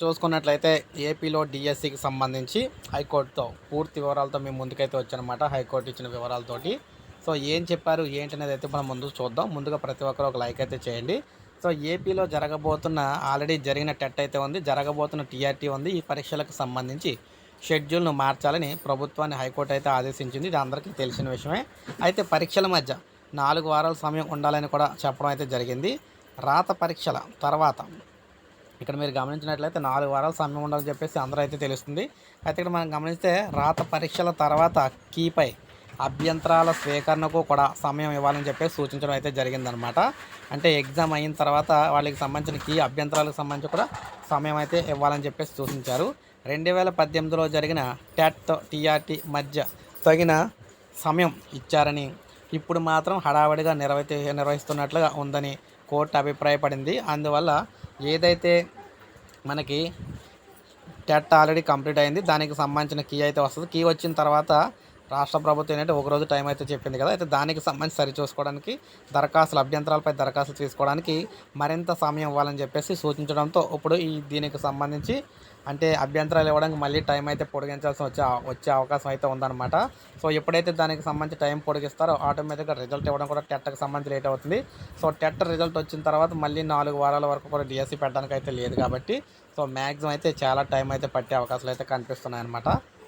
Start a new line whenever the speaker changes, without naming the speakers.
చూసుకున్నట్లయితే ఏపీలో డిఎస్సికి సంబంధించి హైకోర్టుతో పూర్తి వివరాలతో మేము ముందుకైతే వచ్చానమాట హైకోర్టు ఇచ్చిన వివరాలతోటి. సో ఏం చెప్పారు ఏంటి అనేది అయితే మనం ముందు చూద్దాం. ముందుగా ప్రతి ఒక్కరు ఒక లైక్ అయితే చేయండి. సో ఏపీలో జరగబోతున్న ఆల్రెడీ జరిగిన టెట్ అయితే ఉంది. జరగబోతున్న టీఆర్టీ ఉంది. ఈ పరీక్షలకు సంబంధించి షెడ్యూల్ను మార్చాలని ప్రభుత్వాన్ని హైకోర్టు అయితే ఆదేశించింది. ఇది అందరికీ తెలిసిన విషయమే. అయితే పరీక్షల మధ్య నాలుగు వారాల సమయం ఉండాలని కూడా చెప్పడం అయితే జరిగింది. రాత పరీక్షల తర్వాత ఇక్కడ మీరు గమనించినట్లయితే నాలుగు వారాల సమయం ఉండాలని చెప్పేసి అందరూ అయితే తెలుస్తుంది. అయితే ఇక్కడ మనం గమనిస్తే రాత పరీక్షల తర్వాత కీపై అభ్యంతరాల స్వీకరణకు కూడా సమయం ఇవ్వాలని చెప్పేసి సూచించడం అయితే జరిగిందనమాట అంటే ఎగ్జామ్ అయిన తర్వాత వాళ్ళకి సంబంధించిన కీ అభ్యంతరాలకు సంబంధించి కూడా సమయం అయితే ఇవ్వాలని చెప్పేసి సూచించారు. రెండు వేల పద్దెనిమిదిలో జరిగిన టెట్ టీఆర్టీ మధ్య తగిన సమయం ఇచ్చారని ఇప్పుడు మాత్రం హడావడిగా నిర్వహి నిర్వహిస్తున్నట్లుగా ఉందని కోర్టు అభిప్రాయపడింది. అందువల్ల ఏదైతే మనకి టెట్ ఆల్రెడీ కంప్లీట్ అయింది దానికి సంబంధించిన కీ అయితే వస్తుంది. కీ వచ్చిన తర్వాత రాష్ట్ర ప్రభుత్వం ఏంటంటే ఒక రోజు టైం అయితే చెప్పింది కదా. అయితే దానికి సంబంధించి సరిచూసుకోవడానికి దరఖాస్తులు అభ్యంతరాలపై దరఖాస్తులు తీసుకోవడానికి మరింత సమయం ఇవ్వాలని చెప్పేసి సూచించడంతో ఇప్పుడు ఈ దీనికి సంబంధించి అంటే అభ్యంతరాలు ఇవ్వడానికి మళ్ళీ టైం అయితే పొడిగించాల్సి వచ్చే వచ్చే అవకాశం అయితే ఉందన్నమాట. సో ఎప్పుడైతే దానికి సంబంధించి టైం పొడిగిస్తారో ఆటోమేటిక్గా రిజల్ట్ ఇవ్వడం కూడా టెట్కి సంబంధించి లేట్ అవుతుంది. సో టెట్ రిజల్ట్ వచ్చిన తర్వాత మళ్ళీ నాలుగు వారాల వరకు కూడా డిఎస్సి పెట్టడానికి అయితే లేదు కాబట్టి సో మ్యాక్సిమం అయితే చాలా టైం అయితే పట్టే అవకాశాలు అయితే కనిపిస్తున్నాయి అనమాట